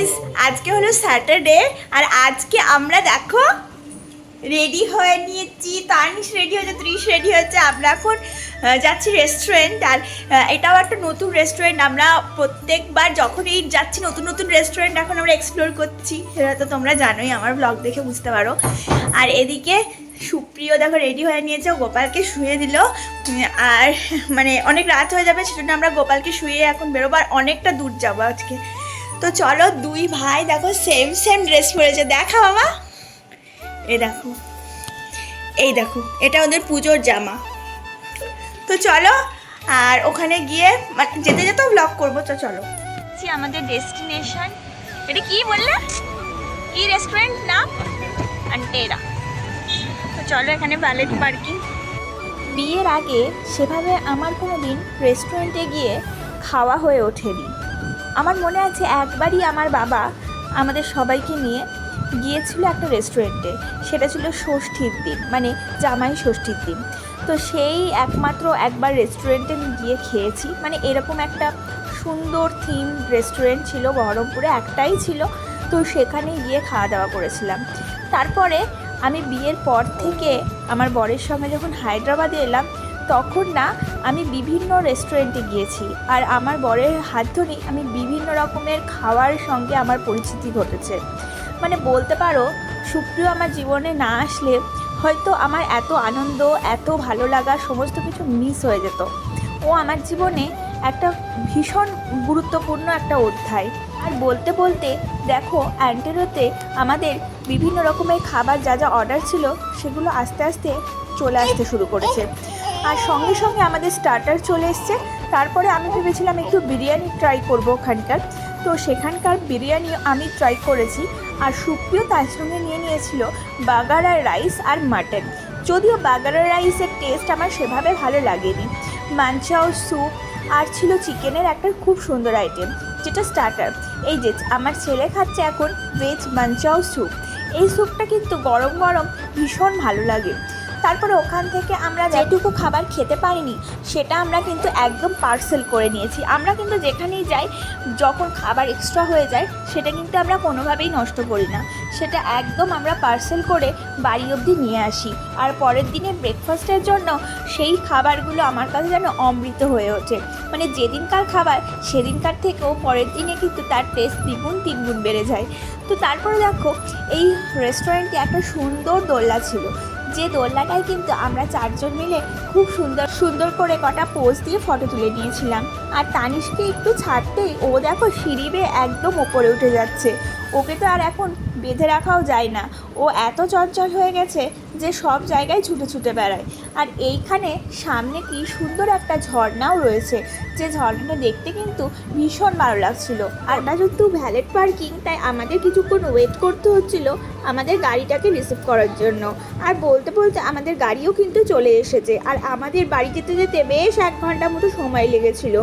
Guys আজকে হলো Saturday আর আজকে আমরা দেখো রেডি হয়ে নিয়েছি। তানিশ রেডি হয়েছে, ত্রিশ রেডি হয়েছে। আমরা এখন যাচ্ছি রেস্টুরেন্ট আর এটাও একটা নতুন রেস্টুরেন্ট আমরা প্রত্যেকবার যখনই যাচ্ছি, নতুন নতুন রেস্টুরেন্ট এখন আমরা এক্সপ্লোর করছি। সেটা তো তোমরা জানোই, আমার ব্লগ দেখে বুঝতে পারো। আর এদিকে সুপ্রিয় দেখো রেডি হয়ে নিয়েছে গোপালকে শুয়ে দিল। আর মানে অনেক রাত হয়ে যাবে, সেজন্য আমরা গোপালকে শুয়ে এখন বেরোবো, আর অনেকটা দূর যাব আজকে। তো চলো দুই ভাই দেখো সেম সেম ড্রেস পরেছে। দেখা বাবা এই দেখো। এই দেখো এটা ওদের পুজোর জামা। তো চলো আর ওখানে গিয়ে মানে যেতে যেতেও ব্লগ করব তো চলো। আমাদের ডেস্টিনেশন এটা কি বললে? কি রেস্টুরেন্ট নাম? আন্টেরা তো চলো এখানে ভ্যালেট পার্কিং বিয়ের আগে সেভাবে আমার কোনো দিন রেস্টুরেন্টে গিয়ে খাওয়া হয়ে ওঠেনি। আমার মনে আছে একবারই আমার বাবা আমাদের সবাইকে নিয়ে গিয়েছিল একটা রেস্টুরেন্টে। সেটা ছিল ষষ্ঠীর দিন মানে জামাই ষষ্ঠীর দিন। তো সেই একমাত্র একবার রেস্টুরেন্টে আমি গিয়ে খেয়েছি। মানে এরকম একটা সুন্দর থিম রেস্টুরেন্ট ছিল বহরমপুরে, একটাই ছিল। তো সেখানে গিয়ে খাওয়া দাওয়া করেছিলাম। তারপরে আমি বিয়ের পর থেকে আমার বরের সঙ্গে যখন হায়দ্রাবাদে এলাম তখন না, আমি বিভিন্ন রেস্টুরেন্টে গিয়েছি। আর আমার বরের হাত ধরেই আমি বিভিন্ন রকমের খাওয়ার সঙ্গে আমার পরিচিতি ঘটেছে। মানে বলতে পারো, সুপ্রিয় আমার জীবনে না আসলে হয়তো আমার এত আনন্দ, এত ভালো লাগা সমস্ত কিছু মিস হয়ে যেত। ও আমার জীবনে একটা ভীষণ গুরুত্বপূর্ণ একটা অধ্যায়। আর বলতে বলতে দেখো অ্যান্টেরোতে আমাদের বিভিন্ন রকমের খাবার যা যা অর্ডার ছিল, সেগুলো আস্তে আস্তে চলে আসতে শুরু করেছে। আর সঙ্গে সঙ্গে আমাদের স্টার্টার চলে এসছে। তারপরে আমি ভেবেছিলাম একটু বিরিয়ানি ট্রাই করব ওখানকার। তো সেখানকার বিরিয়ানি আমি ট্রাই করেছি আর সুপ্রিয় তার সঙ্গে নিয়ে নিয়েছিল বাগারা রাইস আর মাটন যদিও বাগারা রাইসের টেস্ট আমার সেভাবে ভালো লাগেনি। মাঞ্চাও স্যুপ আর ছিল চিকেনের একটা খুব সুন্দর আইটেম যেটা স্টার্টার এই যে, আমার ছেলে খাচ্ছে এখন ভেজ মাঞ্চাও স্যুপ এই স্যুপটা কিন্তু গরম গরম ভীষণ ভালো লাগে। তারপরে ওখান থেকে আমরা যেটুকু খাবার খেতে পারিনি, সেটা আমরা কিন্তু একদম পার্সেল করে নিয়েছি। আমরা কিন্তু যেখানেই যাই, যখন খাবার এক্সট্রা হয়ে যায়, সেটা কিন্তু আমরা কোনোভাবেই নষ্ট করি না। সেটা একদম আমরা পার্সেল করে বাড়ি অবধি নিয়ে আসি। আর পরের দিনে ব্রেকফাস্টের জন্য সেই খাবারগুলো আমার কাছে যেন অমৃত হয়ে ওঠে। মানে যেদিনকার খাবার, সেদিনকার থেকেও পরের দিনে কিন্তু তার টেস্ট দ্বিগুণ তিনগুণ বেড়ে যায়। তো তারপরে দেখো, এই রেস্টুরেন্টে একটা সুন্দর দোলনা ছিল। যে দোলনাটায় কিন্তু আমরা চারজন মিলে খুব সুন্দর সুন্দর করে কটা পোজ দিয়ে ফটো তুলে নিয়েছিলাম আর তানিশকে একটু ছাড়তেই ও দেখো সিঁড়ি বেয়ে একদম ওপরে উঠে যাচ্ছে। ওকে তো আর এখন বেঁধে রাখাও যায় না। ও এত চঞ্চল হয়ে গেছে যে সব জায়গায় ছুটে ছুটে বেড়ায়। আর এইখানে সামনে কি সুন্দর একটা ঝর্ণাও রয়েছে। যে ঝর্ণাটা দেখতে কিন্তু ভীষণ ভালো লাগছিল। আর ওটা যেহেতু ভ্যালেট পার্কিং, তাই আমাদের কিছুক্ষণ ওয়েট করতে হচ্ছিল আমাদের গাড়িটাকে রিসিভ করার জন্য। আর বলতে বলতে আমাদের গাড়িও কিন্তু চলে এসেছে। আর আমাদের বাড়ি যেতে যেতে বেশ এক ঘণ্টা মতো সময় লেগেছিল।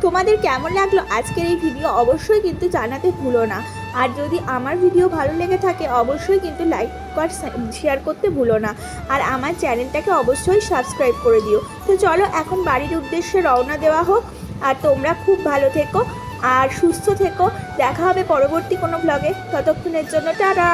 তোমাদের কেমন লাগল আজকের এই ভিডিও অবশ্যই কিন্তু জানাতে ভুলো না। আর যদি আমার ভিডিও ভালো লেগে থাকে, অবশ্যই কিন্তু লাইক আর শেয়ার করতে ভুলো না। আর আমার চ্যানেলটাকে অবশ্যই সাবস্ক্রাইব করে দিও। তো চলো, এখন বাড়ির উদ্দেশ্যে রওনা দেওয়া হোক। আর তোমরা খুব ভালো থেকো আর সুস্থ থেকো। দেখা হবে পরবর্তী কোনো ব্লগে ততক্ষণের জন্য টাটা!